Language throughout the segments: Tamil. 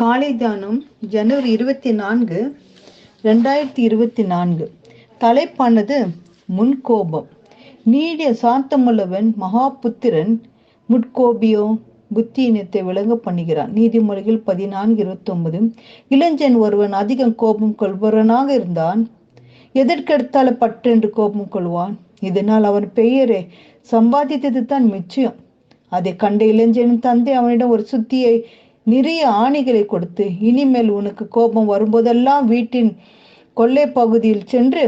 காலை தானம் ஜனவரி இருபத்தி நான்கு ரெண்டாயிரத்தி இருபத்தி நான்கு. தலைப்பானது முன்கோபம். நீடிய சாந்தமுள்ளவன் மகாபுத்திரன் முட்கோபியோ புத்தியினத்தை விளங்க பண்ணுகிறான். நீதிமொழிகள் பதினான்கு இருபத்தி ஒன்பது இளைஞன் ஒருவன் அதிகம் கோபம் கொள்பவனாக இருந்தான். எதற்கெடுத்தால பட்டென்று கோபம் கொள்வான். இதனால் அவன் பெயரை சம்பாதித்தது தான் மிச்சம். அதை கண்ட இளைஞனின் தந்தை அவனிடம் ஒரு சுத்தியை நிறைய ஆணிகளை கொடுத்து இனிமேல் உனக்கு கோபம் வரும்போதெல்லாம் வீட்டின் கொள்ளை பகுதியில் சென்று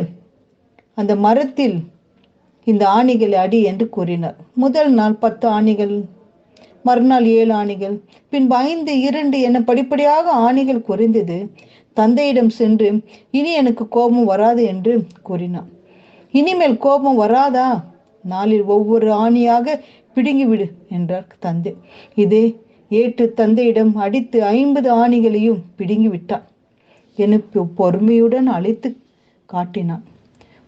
அந்த மரத்தில் இந்த ஆணிகளை அடி என்று கூறினார். முதல் நாள் பத்து ஆணிகள் மறுநாள் ஏழு ஆணிகள் பின்பு ஐந்து இரண்டு என படிப்படியாக ஆணிகள் குறைந்தது. தந்தையிடம் சென்று இனி எனக்கு கோபம் வராது என்று கூறினான் இனிமேல் கோபம் வராதா? நாளில் ஒவ்வொரு ஆணியாக பிடுங்கிவிடு என்றார் தந்தை. இதே ஏற்று தந்தையிடம் அடித்து ஐம்பது ஆணிகளையும் பிடுங்கி விட்டான் என பொறுமையுடன் அழைத்து காட்டினான்.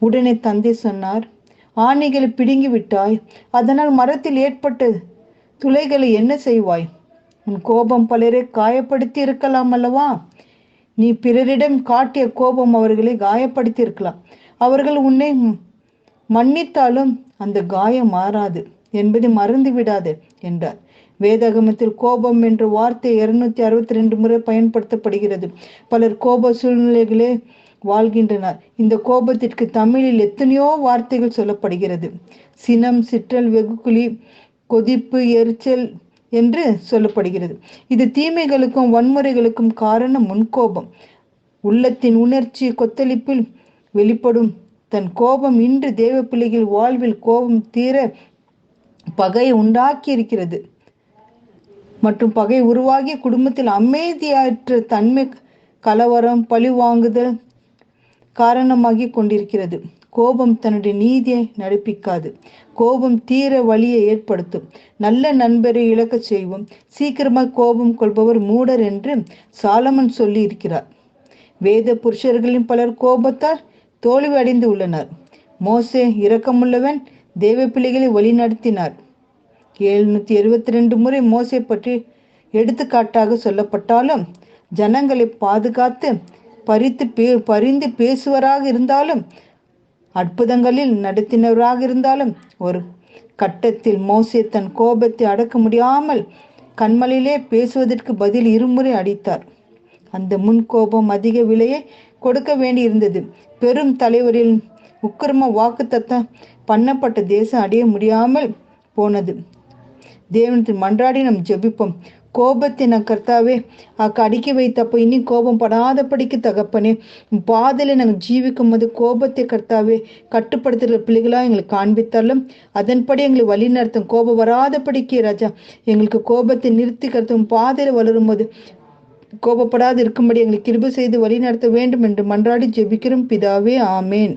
உடனே தந்தை சொன்னார் ஆணைகளை பிடுங்கி விட்டாய் அதனால் மரத்தில் ஏற்பட்ட துளைகளை என்ன செய்வாய்? உன் கோபம் பலரை காயப்படுத்தி இருக்கலாம் அல்லவா? நீ பிறரிடம் காட்டிய கோபம் அவர்களை காயப்படுத்தி இருக்கலாம் அவர்கள் உன்னை மன்னித்தாலும் அந்த காயம் மாறாது என்பதை மறந்து விடாது என்றார். வேதாகமத்தில் கோபம் என்ற வார்த்தை இருநூத்தி அறுபத்தி ரெண்டு முறை பயன்படுத்தப்படுகிறது. பலர் கோப சூழ்நிலைகளே வாழ்கின்றனர். இந்த கோபத்திற்கு தமிழில் எத்தனையோ வார்த்தைகள் சொல்லப்படுகிறது. சினம் சிற்றல் வெகுக்குழி கொதிப்பு எரிச்சல் என்று சொல்லப்படுகிறது. இது தீமைகளுக்கும் வன்முறைகளுக்கும் காரணம் முன்கோபம் உள்ளத்தின் உணர்ச்சி கொத்தளிப்பில் வெளிப்படும். தன் கோபம் இன்று தேவ பிள்ளைகள் வாழ்வில் கோபம் தீர பகையை உண்டாக்கி இருக்கிறது மற்றும் பகை உருவாகிய குடும்பத்தில் அமைதியற்ற தன்மை கலவரம் பழிவாங்குதல் காரணமாகி கொண்டிருக்கிறது. கோபம் தன்னுடைய நீதியை நடப்பிக்காது. கோபம் தீர வழியை ஏற்படுத்தும். நல்ல நண்பரை இழக்க செய்வோம் சீக்கிரமாக கோபம் கொள்பவர் மூடர் என்று சாலமன் சொல்லி இருக்கிறார் வேத புருஷர்களின் பலர் கோபத்தால் தோல்வி அடைந்து உள்ளனர். மோசே இரக்கமுள்ளவன் தேவ பிள்ளைகளை வழிநடத்தினார். எழுநூத்தி எழுபத்தி ரெண்டு முறை மோசை பற்றி எடுத்துக்காட்டாக சொல்லப்பட்டாலும் ஜனங்களை பாதுகாத்து பறித்து பே பரிந்து பேசுவராக இருந்தாலும் அற்புதங்களில் நடத்தினவராக இருந்தாலும் ஒரு கட்டத்தில் மோசே தன் கோபத்தை அடக்க முடியாமல் கண்மலிலே பேசுவதற்கு பதில் இருமுறை அடித்தார். அந்த முன் கோபம் அதிக விலையை கொடுக்க வேண்டியிருந்தது. பெரும் தலைவரில் உக்கிரம வாக்கு தத்தம் பண்ணப்பட்ட தேசம் அடைய முடியாமல் போனது. தேவனத்தில் மன்றாடி நம் ஜெபிப்போம். கோபத்தை நான் கர்த்தாவே அக்க அடுக்கி வைத்தப்போ இனி கோபம் படாதபடிக்கு தகப்பனே பாதையில் நாங்கள் ஜீவிக்கும் போது கோபத்தை கர்த்தாவே கட்டுப்படுத்துகிற பிள்ளைகளாக எங்களுக்கு காண்பித்தாலும் அதன்படி எங்களை வழி நடத்தும். கோபம் வராதபடிக்கு ராஜா எங்களுக்கு கோபத்தை நிறுத்தி கருத்தும் பாதையில் வளரும் போது கோபப்படாது இருக்கும்படி எங்களுக்கு கிருப செய்து வழி நடத்த வேண்டும் என்று மன்றாடி ஜெபிக்கிறோம். பிதாவே ஆமேன்.